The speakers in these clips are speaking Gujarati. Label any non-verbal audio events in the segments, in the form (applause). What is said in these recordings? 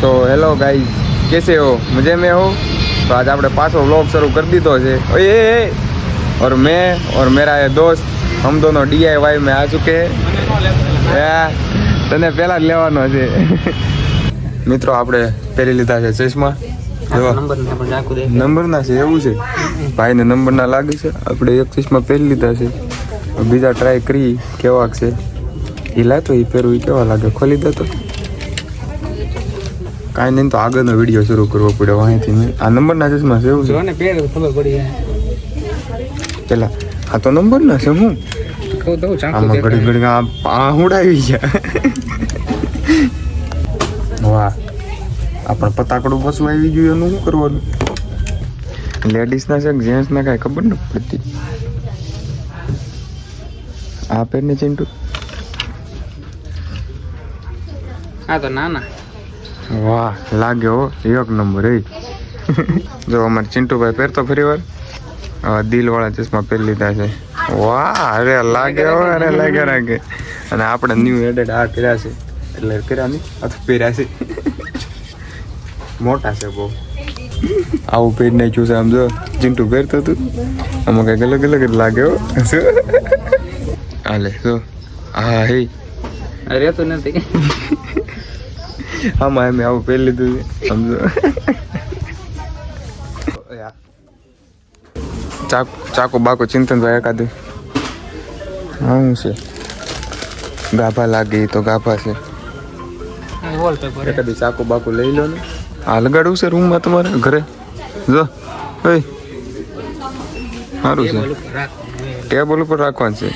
तो हेलो गाइस कैसे हो मजे में हो तो आज આપણે પાછો વ્લોગ શરૂ કરી દીધો છે ઓય એ એ और मैं और मेरा ये दोस्त हम दोनों DIY में आ चुके हैं યા, તને પહેલા જ લેવાનો છે મિત્રો આપણે પહેરી લીધા છે ચશ્મા જો નંબર ને પણ નાખું દે નંબરના છે એવું છે ભાઈને નંબરના લાગે છે આપણે એક ચશ્મા પહેરી લીધા છે બીજા ટ્રાય કરી કેવાક છે એ લાતો એ પહેરવું એ કેવા લાગે ખોલી દે તો કાંઈ નહીં તો આગળનો વીડિયો શરૂ કરવો પડ્યો અહીંથી મેં આ નંબરના ચશ્મા છે એવું છે? ને પેર ખબર પડી પેલા આ તો નંબર ના છે હું? આમાં ઘડી ઘડી આ આ ઉડાવી ગયા વાહ. આપણે પતાકડો પશુ આવી ગયું એનું શું કરવાનું? લેડીઝના છે જેન્ટ્સ જેન્ટ્સના કાંઈ ખબર ન પડતી. આ પેરને ચિંટુ? હા તો ના ના વાહ લાગે હો, એક નંબર એ જો અમારે ચિંટુભાઈ પહેરતો ફરી વાર. દિલવાળા ચશ્મા પહેરી લીધા છે. વાહ, અરે લાગે હો, અરે લાગે લાગે અને આપણે ન્યૂ એડેડ આ પહેર્યા છે. એટલે પહેર્યા નહીં અથવા પહેર્યા છે. મોટા છે બહુ. આવું પહેરી નાખ્યું છે આમ જો, ચિંટુ પહેરતો હતું. આમાં કંઈક અલગ અલગ જ લાગે હો. શું હાલે, જો. હા. હે તો નથી. આમાં એમ આવું પહેરી લીધું છે સમજો. ચાકો બાકો બાકુ ચિંતનભાઈ એકાદું. આવું છે. ગાભા લાગે તો ગાભા છે. એકાદી ચાકો બાકો લઈ લો ને. આ લગાડવું છે રૂમમાં તમારે? ઘરે? જો. સારું છે. ટેબલ ઉપર રાખવાનું છે.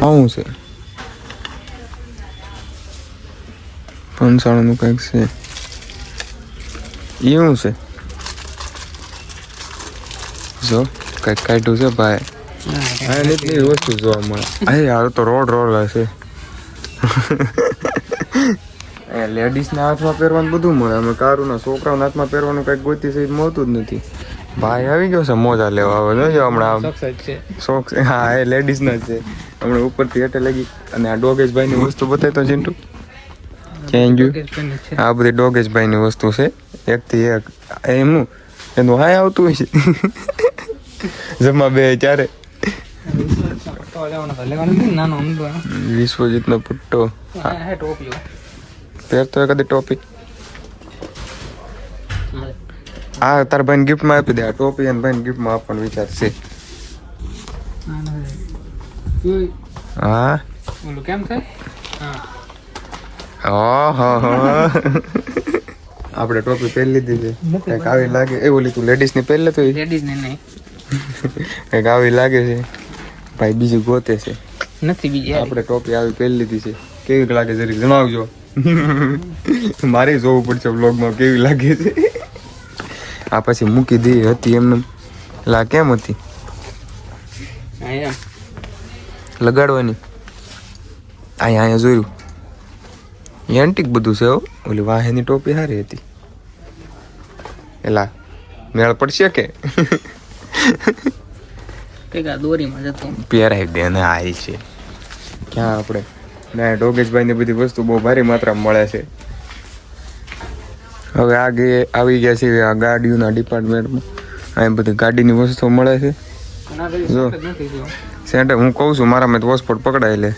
શું છે. પંચાણુંનું કંઈક છે. એ શું છે? જો કંઈક કાઢ્યું છે ભાઈ. હા એટલી વસ્તુ જોવા મળે. અરે યાર તો રોડ રોડ હશે. (laughs) લેડીઝના હાથમાં પહેરવાનું બધું મળે. અમે કારુના છોકરાઓના હાથમાં પહેરવાનું કંઈક ગોતી છે મળતું જ નથી. ભાઈ આવી ગયો છે મોજા લેવા. આવે જો હમણાં શોખ હા એ લેડીઝના જ છે. હમણાં ઉપરથી હેઠે લગી. અને આ ડોગેશભાઈની વસ્તુ બતાવી તો ચિંટુ. ક્યાં ગયું આ બધી ડોગેશભાઈની વસ્તુ છે. એકથી એક. એમનું? એનું હાય આવતું હોય (laughs) છે જમા બે ત્યારે. વિશ્વજીતનો પુટ્ટો. પહેરતો હોય કદી ટોપી. આ તાર ભાઈને ગિફ્ટમાં આપી દે. આ ટોપી અને ભાઈને ગિફ્ટમાં આપવાનો વિચાર છે. હા? કેમ થાય? (laughs) આપણે ટોપી પહેરી લીધી છે. કંઈક આવી લાગે. એ ઓલી તું લેડીઝની પહેરી લેતો લેડીઝ ને નહીં. (laughs) કંઈક આવી લાગે છે. ભાઈ બીજું ગોતે છે. નથી બીજી આપણે ટોપી આવી પહેરી લીધી છે. કેવી લાગે જરીક જણાવજો. (laughs) મારે જોવું પડશે બ્લોગમાં કેવી લાગે છે. આ પછી મૂકી દે હતી એમને. લા કેમ હતી? લગાડવાની. અહીંયા અહીંયા જોયું. એન્ટિક બધું છે હો ઓલી વાહેની ટોપી સારી હતી એલા મેળ પડશે કે આ દોરીમાં જતો પહેરાવી દે ને આઈ છે ક્યાં આપણે ના ડોગેશભાઈની બધી વસ્તુ બહુ ભારી માત્રામાં મળે છે હવે આગે આવી ગયા છે આ ગાડીઓના ડિપાર્ટમેન્ટમાં અહીં બધી ગાડીની વસ્તુઓ મળે છે ના તો જો. સેન્ટર હું કહું છું મારા મેં વોસ્પોટ પકડાય લે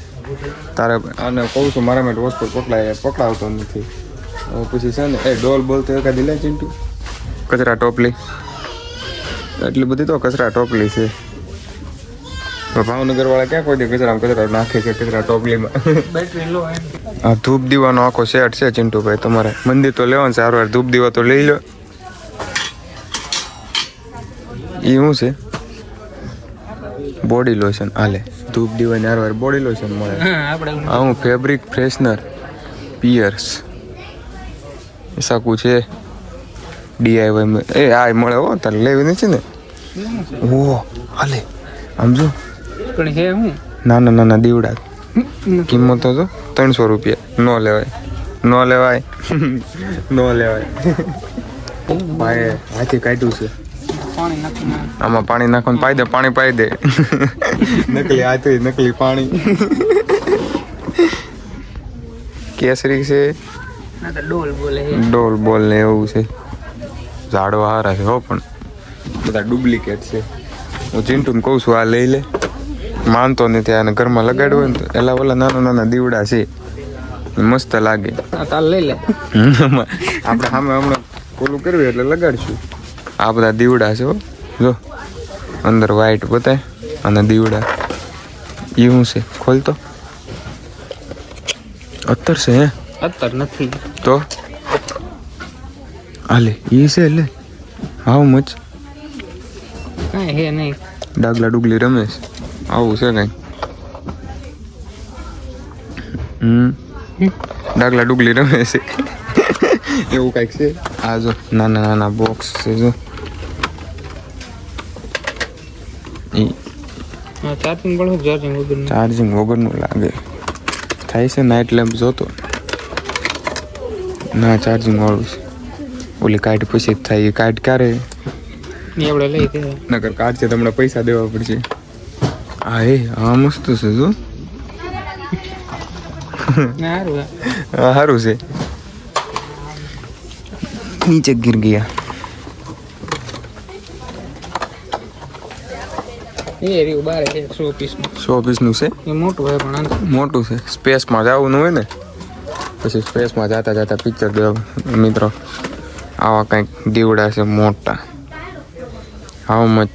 તારે આને કહું છું, મારા માટે વસ્તુ પકડાય, પકડાવતો નથી. પછી છે ને, એ ડોલ બોલ તો એકાદી લે ચિંટુ. કચરા ટોપલી. એટલી બધી તો કચરા ટોપલી છે. ભાવનગર વાળા ક્યાં કોઈ દે કચરામાં કચરા નાખે છે કચરા ટોપલીમાં? (laughs) આ ધૂપ દીવાનો આખો સેટ છે ચિંટુભાઈ, તમારે. મંદિર તો લેવાનું હારવાર ધૂપ દીવા તો લઈ લો એ શું છે? બોડી લોશન હાલે ધૂપ દીવાની હારવાર બોડી લોશન મળે. હા ફેબ્રિક ફ્રેશનર પિયર્સ સાકું છે. ડીઆઈવાય એ આ મળે હો તારે લેવી નથી ને? ઓ હાલે આમ જો. પણ હે હું નાના નાના દીવડા. કિંમત તો ત્રણસો રૂપિયા. ન લેવાય. ન લેવાય. (laughs) ન લેવાય. (laughs) ભાઈ હાથી કાઢ્યું છે. આમાં પાણી નાખવાનું પાઈ દે પાણી પાઈ દે. (laughs) નકલી હાથી નકલી પાણી. કેસરી છે? ના ડોલ બોલે હે ડોલ બોલ ને એવું છે. ઝાડવા હારા છે હો પણ. બધા ડુપ્લિકેટ છે. હું ચિંટુને કહું છું આ લઈ લે. માનતો નથી આને ઘરમાં લગાડ્યું હોય ને તો એલા ઓલા નાના નાના દીવડા છે. મસ્ત લાગે. લઈ લે. આપણે સામે હમણાં ઓલું કરવી એટલે લગાડશું. આ બધા દીવડા છે જો અંદર વ્હાઈટ બતાય અને દીવડા. એ શું છે? ખોલતો? અત્તર છે હે? અત્તર નથી. તો? હાલે એ છે લે. હાઉ મચ કાંઈ હે નહીં. ડાગલા ડુગલી રમેશ આવું છે કઈ. હમ. ડાગલા ડુગલી રમે છે. એવું કંઈક છે? આ જો નાના નાના બોક્સ છે જો. ચાર્જિંગ પણ ચાર્જિંગ વગર ચાર્જિંગ વગરનું. લાગે. થાય છે નાઇટ લેમ્પ જોતો. ના ચાર્જિંગ વાળું છે. ઓલી કાર્ડ પછી જ થાય. એ કાઢ ક્યારે? આપણે લઈ દે નકર કાર્ડ છે તમને પૈસા દેવા પડશે. હા એ હા મસ્ત છે જો. સારું છે. ગયા એ છે સો પીસનું છે એ મોટું પણ મોટું છે સ્પેસમાં જવાનું હોય ને પછી સ્પેસમાં જતા જતા પિક્ચર મિત્રો આવા કંઈક દીવડા છે મોટા. How much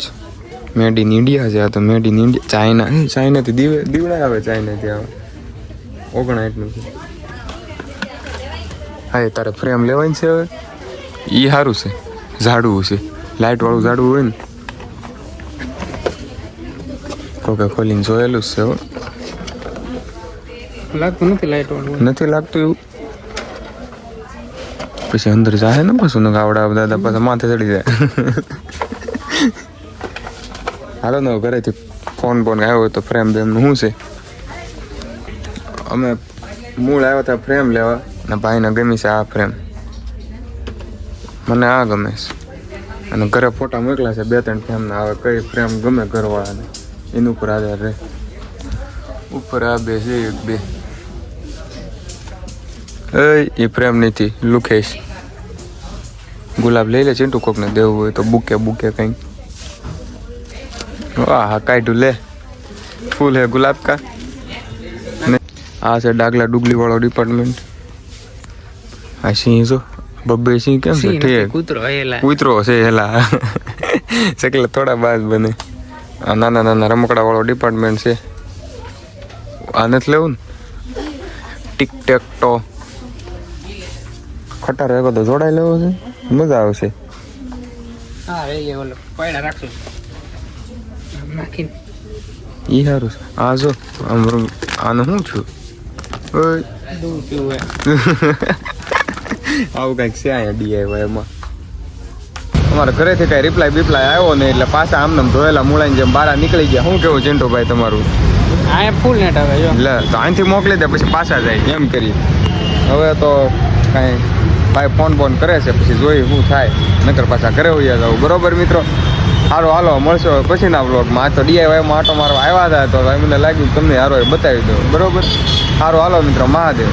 made in India છે આ તો મેડ ઇન ઇન્ડિયા ચાઇના ચાઇનાથી દીવ દીવડા આવે ચાઇનાથી આવે. ઓગણાઠનું છે. હા તારે ફ્રેમ લેવાની છે હવે? એ સારું છે. ઝાડવું છે. લાઇટવાળું ઝાડવું હોય ને. ઓકે ખોલીને જોયેલું જ છે હો. લાગતું નથી લાઈટ વાળું નથી લાગતું એવું? પછી અંદર જાય ને પાછું ને ગાવડા દાદા પાછા માથે ચડી જાય. (laughs) હાલો ને ઘરેથી ફોન ફોન આવ્યો હોય તો ફ્રેમ બેમનું શું છે? અમે મૂળ આવ્યા હતા ફ્રેમ લેવા ને ભાઈને ગમી છે આ ફ્રેમ. મને આ ગમે છે. અને ઘરે ફોટા મોકલા છે, બે ત્રણ ફ્રેમના. આવે કઈ ફ્રેમ ગમે ઘરવાળાને, એની ઉપર આધાર રહે. ઉપર આ બે છે, એક બે. એ પ્રેમ નથી, લુખેશ. ગુલાબ લઈ લે, ચિંટુ કોકને દેવું હોય તો બુકે બુકે કંઈક. વાહ, હા, કાઢ્યું, લે. ફૂલ હે ગુલાબ કા? આ છે ડાગલા ડુગલી વાળો ડિપાર્ટમેન્ટ આ સિંહ જો. બબ્બે સિંહ કેમ છે? ઠેક. કૂતરો હેલા કૂતરો છે હેલા શકલે (laughs) થોડા બાદ બને. આ નાના નાના રમકડા વાળો ડિપાર્ટમેન્ટ છે. આ નથી લેવું ને? ટીક ટેક ટો ખટાર એકો તો જોડાઈ લેવો છે. મજા આવશે. હા જાય ઓલો પાયડા રાખજો આમ નાખીને. ઈ સારું આ જો આમ આનું શું છું? ઓય. દૂધ પીવું (laughs) આવું કંઈક છે અહીંયા ડીઆઈવાય એમાં અમારા ઘરેથી કાંઈ રિપ્લાય બિપ્લાય આવ્યો નહીં એટલે પાછા આમને આમ ધોયેલા મૂળાની જેમ બારા નીકળી ગયા. શું કેવું ચિંટુભાઈ તમારું? આ ફૂલ નેટ આવે જો. લે તો અહીંથી મોકલી દે પછી પાછા જાય એમ કરી. હવે તો કાંઈ ભાઈ ફોન ફોન કરે છે પછી જોઈ શું થાય. નકર પાછા ઘરે હોઈ જાવ બરોબર મિત્રો? સારું હાલો મળશો પછીના બ્લોગમાં આ તો ડીઆઈવાયમાં આટો મારો આવ્યા હતા તો મને લાગ્યું તમને હારો બતાવી દો બરોબર? સારું હાલો મિત્રો મહાદેવ.